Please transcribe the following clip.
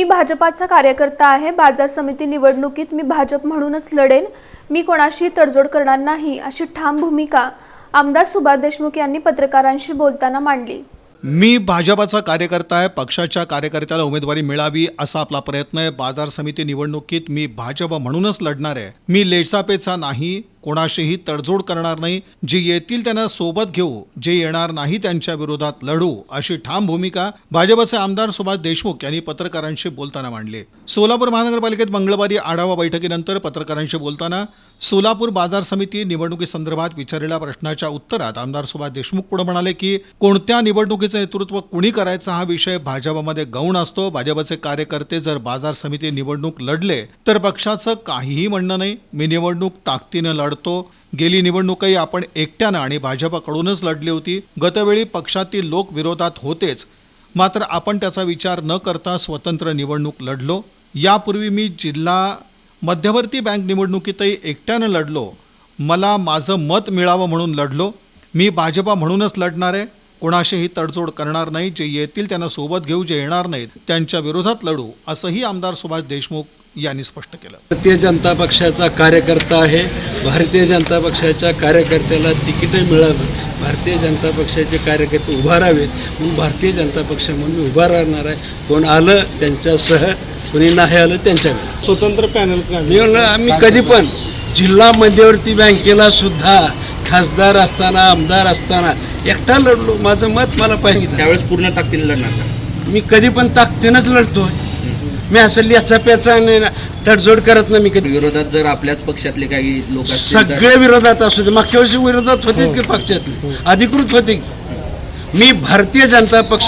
मी भाजपाचा कार्यकर्ता आहे बाजार समिती निवडणुकीत मी भाजप म्हणूनच लढेन. मी कोणाशी तडजोड करणार नाही अशी ठाम भूमिका आमदार सुभाष देशमुख यांनी पत्रकारांशी बोलताना मांडली. मी भाजपाचा कार्यकर्ता आहे पक्षाच्या कार्यकर्त्याला उमेदवारी मिळावी असा आपला प्रयत्न आहे. बाजार समिती निवडणुकीत मी भाजप म्हणूनच लढणार आहे. मी लेसापेचा नाही कोणाशीही तडजोड करणार नाही. जे येतील त्यांना सोबत घेऊ. जे येणार नाही त्यांच्या विरोधात लढू अशी ठाम भूमिका भाजपचे आमदार सुभाष देशमुख यांनी पत्रकारांशी बोलताना मांडली. सोलापूर महानगरपालिकेत मंगळवारी आढावा बैठकीनंतर पत्रकारांशी बोलताना सोलापूर बाजार समिती निवडणुकीसंदर्भात विचारलेल्या प्रश्नाच्या उत्तरात आमदार सुभाष देशमुख पुढे म्हणाले की कोणत्या निवडणुकीचं नेतृत्व कुणी करायचा हा विषय भाजपामध्ये गौण असतो. भाजपचे कार्यकर्ते जर बाजार समिती निवडणूक लढले तर पक्षाचं काहीही म्हणणं नाही. मी निवडणूक ताकदीनं लढतो. गेली निवडणूकही आपण एकट्यानं आणि भाजपाकडूनच लढली होती. गतवेळी पक्षातील लोक विरोधात होतेच. मात्र आपण त्याचा विचार न करता स्वतंत्र निवडणूक लढलो. यापूर्वी मी जिल्हा मध्यवर्ती बँक निवडणुकीतही एकट्यानं लढलो. मला माझं मत मिळावं म्हणून लढलो. मी भाजपा म्हणूनच लढणार आहे. कोणाशीही तडजोड करणार नाही. जे येतील त्यांना सोबत घेऊ जे येणार नाहीत त्यांच्या विरोधात लढू असंही आमदार सुभाष देशमुख यांनी स्पष्ट केलं. भारतीय जनता पक्षाचा कार्यकर्ता आहे. भारतीय जनता पक्षाच्या कार्यकर्त्याला तिकीटं मिळावं भारतीय जनता पक्षाचे कार्यकर्ते उभा राहावेत. म्हणून भारतीय जनता पक्ष म्हणून मी उभा राहणार आहे. कोण आलं त्यांच्यासह कोणी नाही आलं त्यांच्याकडे स्वतंत्र पॅनल आम्ही कधी पण जिल्हा मध्यवर्ती बँकेला सुद्धा खासदार असताना आमदार असताना एकटा लढलो. माझं मत मला पाहिजे. त्यावेळेस पूर्ण ताकदीने लढणार का? मी कधी पण ताकदीनंच लढतो मी असं लिहाचा प्याचा नाही ना, तडजोड करत नाही मी कधी. विरोधात जर आपल्याच पक्षातले काही लोक असतील तर सगळे विरोधात असू दे. मागच्या वर्षी विरोधात होते की पक्षातले? अधिकृत होते. की मी भारतीय जनता पक्ष